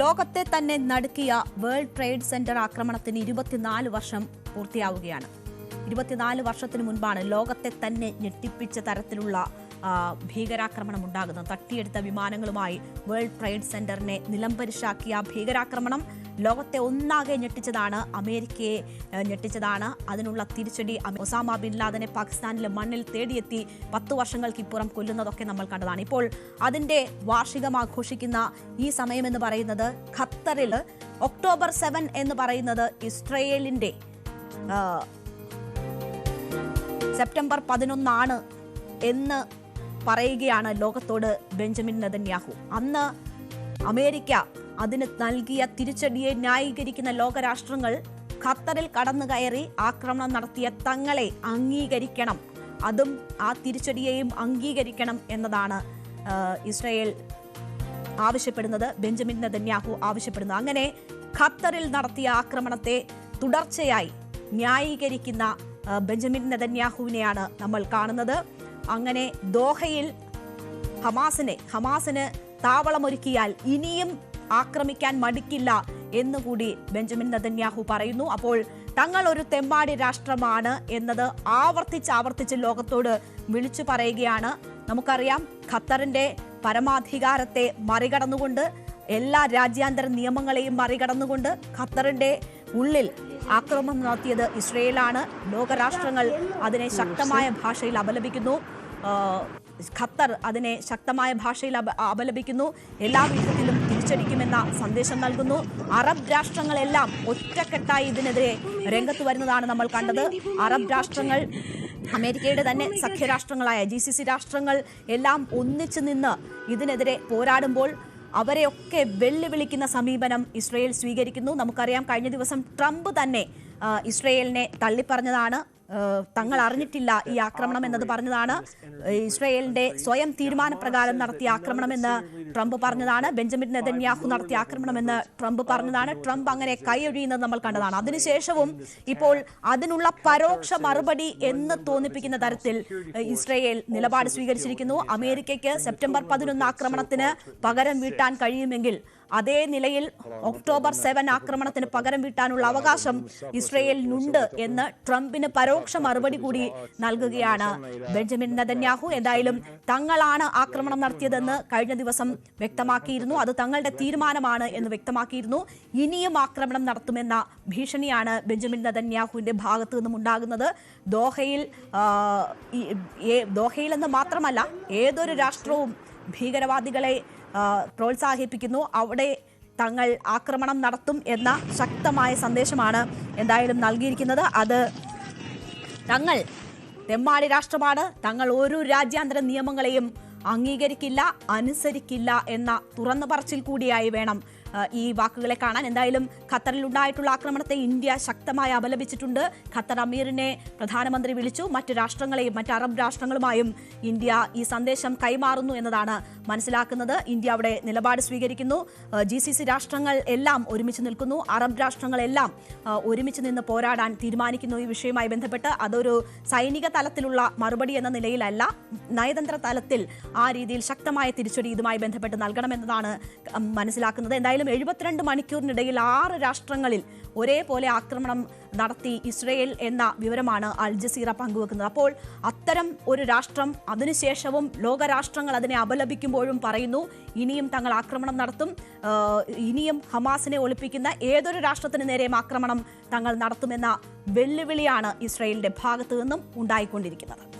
ലോകത്തെ തന്നെ നടുക്കിയ വേൾഡ് ട്രേഡ് സെന്റർ ആക്രമണത്തിന് ഇരുപത്തിനാല് വർഷം പൂർത്തിയാവുകയാണ്. ഇരുപത്തിനാല് വർഷത്തിന് മുൻപാണ് ലോകത്തെ തന്നെ ഞെട്ടിപ്പിച്ച തരത്തിലുള്ള ഭീകരാക്രമണം ഉണ്ടാകുന്നത് തട്ടിയെടുത്ത വിമാനങ്ങളുമായി വേൾഡ് ട്രേഡ് സെന്ററിനെ നിലംപരിശാക്കിയ ഭീകരാക്രമണം ലോകത്തെ ഒന്നാകെ ഞെട്ടിച്ചതാണ്. അമേരിക്കയെ ഞെട്ടിച്ചതാണ്. അതിനുള്ള തിരിച്ചടി ഒസാമ ബിൻ ലാദനെ പാകിസ്ഥാനിലെ മണ്ണിൽ തേടിയെത്തി പത്ത് വർഷങ്ങൾക്കിപ്പുറം കൊല്ലുന്നതൊക്കെ നമ്മൾ കണ്ടതാണ്. ഇപ്പോൾ അതിന്റെ വാർഷികം ആഘോഷിക്കുന്ന ഈ സമയമെന്ന് പറയുന്നത് ഖത്തറിൽ ഒക്ടോബർ സെവൻ എന്ന് പറയുന്നത് ഇസ്രയേലിന്റെ ആ, സെപ്റ്റംബർ പതിനൊന്നാണ് എന്ന് പറയുകയാണ് ലോകത്തോട് ബെഞ്ചമിൻ നെതന്യാഹു. അന്ന് അമേരിക്ക അതിന് നൽകിയ തിരിച്ചടിയെ ന്യായീകരിക്കുന്ന ലോകരാഷ്ട്രങ്ങൾ ഖത്തറിൽ കടന്നു കയറി ആക്രമണം നടത്തിയ തങ്ങളെ അംഗീകരിക്കണം. അതും ആ തിരിച്ചടിയെയും അംഗീകരിക്കണം എന്നതാണ് ഇസ്രയേൽ ആവശ്യപ്പെടുന്നത് ബെഞ്ചമിൻ നെതന്യാഹു ആവശ്യപ്പെടുന്നത്. അങ്ങനെ ഖത്തറിൽ നടത്തിയ ആക്രമണത്തെ തുടർച്ചയായി ന്യായീകരിക്കുന്ന ബെഞ്ചമിൻ നെതന്യാഹുവിനെയാണ് നമ്മൾ കാണുന്നത്. അങ്ങനെ ദോഹയിൽ ഹമാസിനെ ഹമാസിന് താവളമൊരുക്കിയാൽ ഇനിയും ആക്രമിക്കാൻ മടിക്കില്ല എന്നുകൂടി ബെഞ്ചമിൻ നദന്യാഹു പറയുന്നു. അപ്പോൾ തങ്ങൾ ഒരു തെമ്മാടി രാഷ്ട്രമാണ് എന്നത് ആവർത്തിച്ച് ആവർത്തിച്ച് ലോകത്തോട് വിളിച്ചു പറയുകയാണ്. നമുക്കറിയാം ഖത്തറിന്റെ പരമാധികാരത്തെ മറികടന്നുകൊണ്ട് എല്ലാ രാജ്യാന്തര നിയമങ്ങളെയും മറികടന്നുകൊണ്ട് ഖത്തറിന്റെ ഉള്ളിൽ ആക്രമണം നടത്തിയത് ഇസ്രയേലാണ്. ലോകരാഷ്ട്രങ്ങൾ അതിനെ ശക്തമായ ഭാഷയിൽ അപലപിക്കുന്നു. ഖത്തർ അതിനെ ശക്തമായ ഭാഷയിൽ അപലപിക്കുന്നു. എല്ലാ വിധത്തിലും തിരിച്ചടിക്കുമെന്ന സന്ദേശം നൽകുന്നു. അറബ് രാഷ്ട്രങ്ങളെല്ലാം ഒറ്റക്കെട്ടായി ഇതിനെതിരെ രംഗത്ത് വരുന്നതാണ് നമ്മൾ കണ്ടത്. അറബ് രാഷ്ട്രങ്ങൾ അമേരിക്കയുടെ തന്നെ സഖ്യരാഷ്ട്രങ്ങളായ ജി സി സി രാഷ്ട്രങ്ങൾ എല്ലാം ഒന്നിച്ചു നിന്ന് ഇതിനെതിരെ പോരാടുമ്പോൾ അവരെയൊക്കെ വെല്ലുവിളിക്കുന്ന സമീപനം ഇസ്രയേൽ സ്വീകരിക്കുന്നു. നമുക്കറിയാം കഴിഞ്ഞ ദിവസം ട്രംപ് തന്നെ ഇസ്രയേലിനെ തള്ളിപ്പറഞ്ഞതാണ്. തങ്ങൾ അറിഞ്ഞിട്ടില്ല ഈ ആക്രമണം എന്നത് പറഞ്ഞതാണ്. ഇസ്രയേലിന്റെ സ്വയം തീരുമാനപ്രകാരം നടത്തിയ ആക്രമണമെന്ന് ട്രംപ് പറഞ്ഞതാണ്. ബെഞ്ചമിൻ നെതന്യാഹു നടത്തിയ ആക്രമണമെന്ന് ട്രംപ് പറഞ്ഞതാണ്. ട്രംപ് അങ്ങനെ കൈയൊഴിയുന്നത് നമ്മൾ കണ്ടതാണ്. അതിനുശേഷവും ഇപ്പോൾ അതിനുള്ള പരോക്ഷ മറുപടി എന്ന് തോന്നിപ്പിക്കുന്ന തരത്തിൽ ഇസ്രയേൽ നിലപാട് സ്വീകരിച്ചിരിക്കുന്നു. അമേരിക്കയ്ക്ക് സെപ്റ്റംബർ പതിനൊന്ന് ആക്രമണത്തിന് പകരം വീട്ടാൻ കഴിയുമെങ്കിൽ അതേ നിലയിൽ ഒക്ടോബർ സെവൻ ആക്രമണത്തിന് പകരം വീട്ടാനുള്ള അവകാശം ഇസ്രയേലിനുണ്ട് എന്ന് ട്രംപിന് പരോക്ഷ മറുപടി കൂടി നൽകുകയാണ്. ബെഞ്ചമിൻ നദന്യാഹു എന്തായാലും തങ്ങളാണ് ആക്രമണം നടത്തിയതെന്ന് കഴിഞ്ഞ ദിവസം വ്യക്തമാക്കിയിരുന്നു. അത് തങ്ങളുടെ തീരുമാനമാണ് എന്ന് വ്യക്തമാക്കിയിരുന്നു. ഇനിയും ആക്രമണം നടത്തുമെന്ന ഭീഷണിയാണ് ബെഞ്ചമിൻ നദന്യാഹുവിന്റെ ഭാഗത്തു നിന്നും ഉണ്ടാകുന്നത്. ദോഹയിൽ ദോഹയിൽ എന്ന് മാത്രമല്ല ഏതൊരു രാഷ്ട്രവും ഭീകരവാദികളെ പ്രോത്സാഹിപ്പിക്കുന്നു. അവിടെ തങ്ങൾ ആക്രമണം നടത്തും എന്ന ശക്തമായ സന്ദേശമാണ് എന്തായാലും നൽകിയിരിക്കുന്നത്. അത് തങ്ങൾ തെമ്മാടി രാഷ്ട്രമാണ്. തങ്ങൾ ഒരു രാജ്യാന്തര നിയമങ്ങളെയും അംഗീകരിക്കില്ല അനുസരിക്കില്ല എന്ന തുറന്നു പറച്ചിൽ കൂടിയായി വേണം ഈ വാക്കുകളെ കാണാൻ എന്തായാലും ഖത്തറിൽ ഉണ്ടായിട്ടുള്ള ആക്രമണത്തെ ഇന്ത്യ ശക്തമായി അപലപിച്ചിട്ടുണ്ട്. ഖത്തർ അമീറിനെ പ്രധാനമന്ത്രി വിളിച്ചു. മറ്റ് രാഷ്ട്രങ്ങളെയും മറ്റ് അറബ് രാഷ്ട്രങ്ങളുമായും ഇന്ത്യ ഈ സന്ദേശം കൈമാറുന്നു എന്നതാണ് മനസ്സിലാക്കുന്നത്. ഇന്ത്യ അവിടെ നിലപാട് സ്വീകരിക്കുന്നു. ജി രാഷ്ട്രങ്ങൾ എല്ലാം ഒരുമിച്ച് നിൽക്കുന്നു. അറബ് രാഷ്ട്രങ്ങളെല്ലാം ഒരുമിച്ച് നിന്ന് പോരാടാൻ തീരുമാനിക്കുന്നു ഈ വിഷയവുമായി ബന്ധപ്പെട്ട്. അതൊരു സൈനിക തലത്തിലുള്ള മറുപടി എന്ന നിലയിലല്ല. നയതന്ത്ര തലത്തിൽ ആ രീതിയിൽ ശക്തമായ തിരിച്ചടി ഇതുമായി ബന്ധപ്പെട്ട് നൽകണമെന്നതാണ് മനസ്സിലാക്കുന്നത്. എന്തായാലും എഴുപത്തിരണ്ട് മണിക്കൂറിനിടയിൽ ആറ് രാഷ്ട്രങ്ങളിൽ ഒരേപോലെ ആക്രമണം നടത്തി ഇസ്രയേൽ എന്ന വിവരമാണ് അൽ ജസീറ പങ്കുവെക്കുന്നത്. അപ്പോൾ അത്തരം ഒരു രാഷ്ട്രം അതിനുശേഷവും ലോകരാഷ്ട്രങ്ങൾ അതിനെ അപലപിക്കുമ്പോഴും പറയുന്നു ഇനിയും തങ്ങൾ ആക്രമണം നടത്തും ഇനിയും ഹമാസിനെ ഒളിപ്പിക്കുന്ന ഏതൊരു രാഷ്ട്രത്തിന് നേരെയും ആക്രമണം തങ്ങൾ നടത്തുമെന്ന വെല്ലുവിളിയാണ് ഇസ്രയേലിന്റെ ഭാഗത്തു നിന്നും ഉണ്ടായിക്കൊണ്ടിരിക്കുന്നത്.